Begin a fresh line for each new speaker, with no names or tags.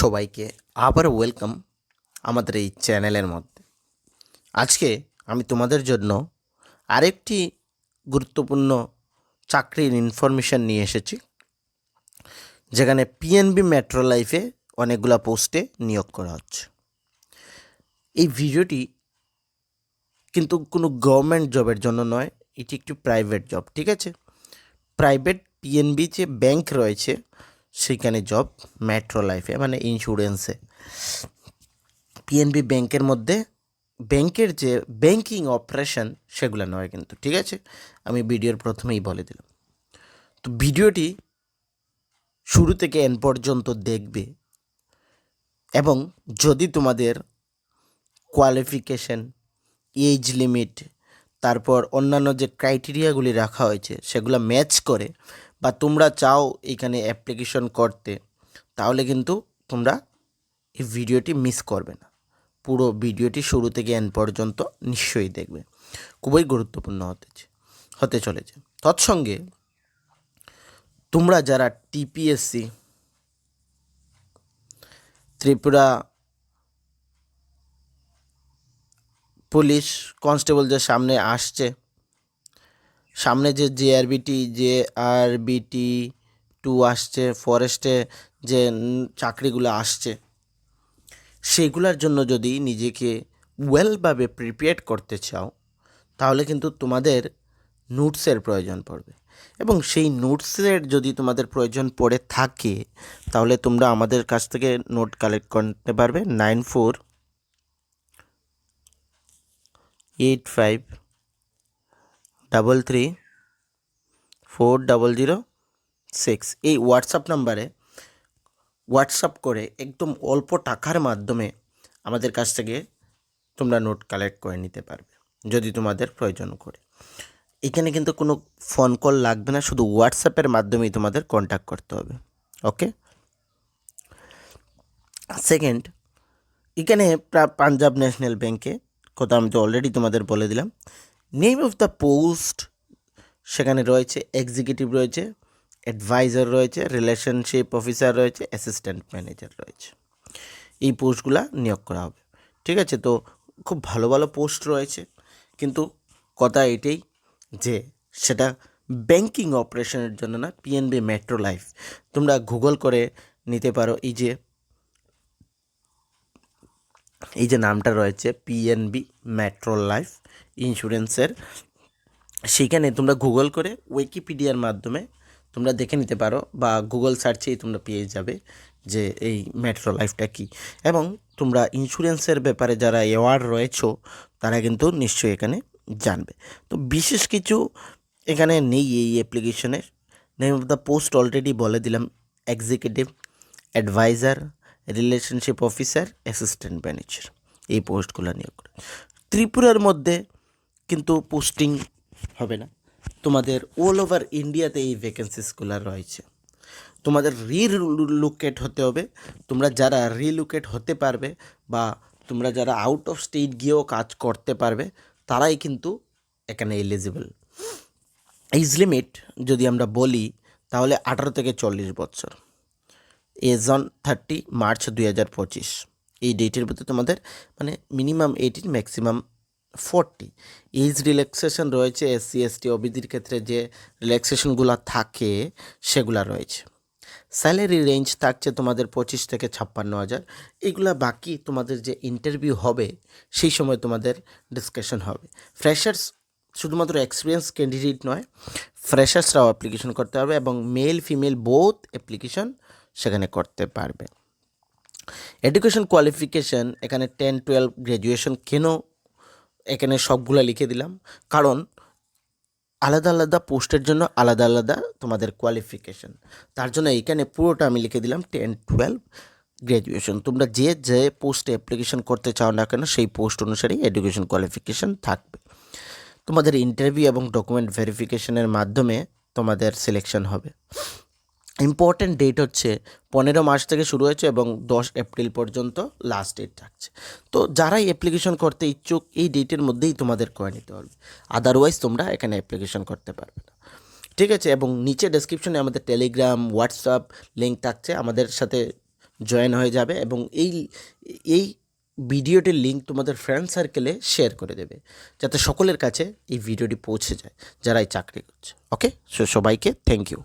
সবাইকে আবার ওয়েলকাম আমাদের এই চ্যানেলের মধ্যে। আজকে আমি তোমাদের জন্য আরেকটি গুরুত্বপূর্ণ চাকরির ইনফরমেশান নিয়ে এসেছি, যেখানে পিএনবি মেট্রো লাইফে অনেকগুলো পোস্টে নিয়োগ করা হচ্ছে। এই ভিডিওটি কিন্তু কোনো গভর্নমেন্ট জবের জন্য নয়, এটি একটি প্রাইভেট জব ঠিক আছে? প্রাইভেট পিএনবি যে ব্যাংক রয়েছে সেখানে জব মেট্রো লাইফে মানে ইন্স্যুরেন্সে পিএনবি ব্যাংকের মধ্যে ব্যাংকের যে ব্যাংকিং অপারেশন সেগুলো নয় কিন্তু, ঠিক আছে? আমি ভিডিওর প্রথমেই বলে দিলাম। তো ভিডিওটি শুরু থেকে এন পর্যন্ত দেখবে। এবং যদি তোমাদের কোয়ালিফিকেশন এজ লিমিট তারপর অন্যান্য যে ক্রাইটেরিয়াগুলি রাখা হয়েছে, সেগুলো ম্যাচ করে বা তোমরা চাও এখানে অ্যাপ্লিকেশন করতে, তাহলে কিন্তু তোমরা এই ভিডিওটি মিস করবে না। পুরো ভিডিওটি শুরু থেকে এন পর্যন্ত নিশ্চয়ই দেখবে। খুবই গুরুত্বপূর্ণ হতেছে হতে চলেছে। তৎসঙ্গে তোমরা যারা টিপিএসসি ত্রিপুরা পুলিশ কনস্টেবল যে সামনে আসছে সামনে যে জেআরবিটি যে আরবিটি টু আসছে ফরেস্টে যে চাকরিগুলো আসছে, সেগুলোর জন্য যদি নিজেকে ওয়েলভাবে প্রিপেয়ার করতে চাও, তাহলে কিন্তু তোমাদের নোটসের প্রয়োজন পড়বে। এবং সেই নোটসের যদি তোমাদের প্রয়োজন পড়ে থাকে, তাহলে তোমরা আমাদের কাছ থেকে নোট কালেক্ট করতে পারবে nine four eight five double three four double zero six এই হোয়াটসঅ্যাপ নাম্বারে হোয়াটসঅ্যাপ করে একদম অল্প টাকার মাধ্যমে আমাদের কাছ থেকে তোমরা নোট কালেক্ট করে নিতে পারবে, যদি তোমাদের প্রয়োজন করে। এখানে কিন্তু কোনো ফোন কল লাগবে না, শুধু হোয়াটসঅ্যাপের মাধ্যমেই তোমাদের কন্ট্যাক্ট করতে হবে ওকে সেকেন্ড এখানে পাঞ্জাব ন্যাশনাল ব্যাংকে কথা আমি তো অলরেডি তোমাদের বলে দিলাম নেম অফ দ্য পোস্ট সেখানে রয়েছে এক্সিকিউটিভ রয়েছে অ্যাডভাইজার রয়েছে রিলেশনশিপ অফিসার রয়েছে অ্যাসিস্ট্যান্ট ম্যানেজার রয়েছে। এই পোস্টগুলা নিয়োগ করা হবে। ঠিক আছে, তো খুব ভালো ভালো পোস্ট রয়েছে। কিন্তু কথা এটাই যে সেটা ব্যাংকিং অপারেশনের জন্য না পিএনবি মেট্রো লাইফ তোমরা গুগল করে নিতে পারো, এই যে এই যে নামটা রয়েছে পিএনবি মেট্রো লাইফ ইন্স্যুরেন্সের সেইখানে তোমরা গুগল করে উইকিপিডিয়ার মাধ্যমে তোমরা দেখে নিতে পারো বা গুগল সার্চেই তোমরা পেয়ে যাবে যে এই মেট্রো লাইফটা কী। এবং তোমরা ইন্স্যুরেন্সের ব্যাপারে যারা অ্যাওয়ার্ড রয়েছো, তারা কিন্তু নিশ্চয়ই এখানে জানবে। তো বিশেষ কিছু এখানে নেই এই অ্যাপ্লিকেশনের name of the post already বলে দিলাম। Executive adviser relationship officer assistant manager এই পোস্টগুলো নিয়োগ করে। ত্রিপুরার মধ্যে কিন্তু পোস্টিং হবে না। তোমাদের অল ওভার ইন্ডিয়াতে এই ভ্যাকেন্সিসগুলো রয়েছে। তোমাদের রিলোকেট হতে হবে। তোমরা যারা রিলোকেট হতে পারবে বা তোমরা যারা আউট অফ স্টেট গিয়েও কাজ করতে পারবে, তারাই কিন্তু এখানে এলিজিবল এইজ লিমিট যদি আমরা বলি, তাহলে আঠারো থেকে চল্লিশ বছর। এজ অন থার্টি মার্চ দুই হাজার পঁচিশ। ডেটের ভিতরে তোমাদের মানে minimum eighteen maximum forty age relaxation রয়েছে এসসি এসটি ওবিদির ক্ষেত্রে যে রিল্যাক্সেশনগুলো থাকে, সেগুলা রয়েছে। স্যালারি রেঞ্জ থাকছে তোমাদের পঁচিশ থেকে ছাপ্পান্ন হাজার। এগুলা বাকি তোমাদের যে ইন্টারভিউ হবে, সেই সময় তোমাদের ডিসকাশন হবে। ফ্রেশার্স শুধুমাত্র এক্সপিরিয়েন্স ক্যান্ডিডেট নয় ফ্রেশার্সরাও অ্যাপ্লিকেশন করতে পারবে এবং মেল ফিমেল বোথ অ্যাপ্লিকেশন সেখানে করতে পারবে। এডুকেশন কোয়ালিফিকেশন এখানে টেন টুয়েলভ গ্র্যাজুয়েশন কেন এখানে সবগুলা লিখে দিলাম? কারণ আলাদা আলাদা পোস্টের জন্য আলাদা আলাদা তোমাদের কোয়ালিফিকেশন তার জন্য এইখানে পুরোটা আমি লিখে দিলাম টেন টুয়েলভ গ্র্যাজুয়েশন তোমরা যে যে পোস্টে অ্যাপ্লিকেশন করতে চাও না কেন, সেই পোস্ট অনুসারেই এডুকেশন কোয়ালিফিকেশান থাকবে। তোমাদের ইন্টারভিউ এবং ডকুমেন্ট ভেরিফিকেশনের মাধ্যমে তোমাদের সিলেকশন হবে। ইম্পর্ট্যান্ট ডেট হচ্ছে পনেরো মার্চ থেকে শুরু হয়েছে এবং দশ এপ্রিল পর্যন্ত লাস্ট ডেট থাকছে। তো যারাই অ্যাপ্লিকেশন করতে ইচ্ছুক, এই ডেটের মধ্যেই তোমাদের করে নিতে হবে। আদারওয়াইজ তোমরা এখানে অ্যাপ্লিকেশন করতে পারবে না। ঠিক আছে? এবং নিচে ডেসক্রিপশনে আমাদের টেলিগ্রাম হোয়াটসঅ্যাপ লিঙ্ক থাকছে, আমাদের সাথে জয়েন হয়ে যাবে এবং এই এই ভিডিওটির লিঙ্ক তোমাদের ফ্রেন্ড সার্কেলে শেয়ার করে দেবে, যাতে সকলের কাছে এই ভিডিওটি পৌঁছে যায় যারা এই চাকরি করছে। ওকে সো সবাইকে থ্যাংক ইউ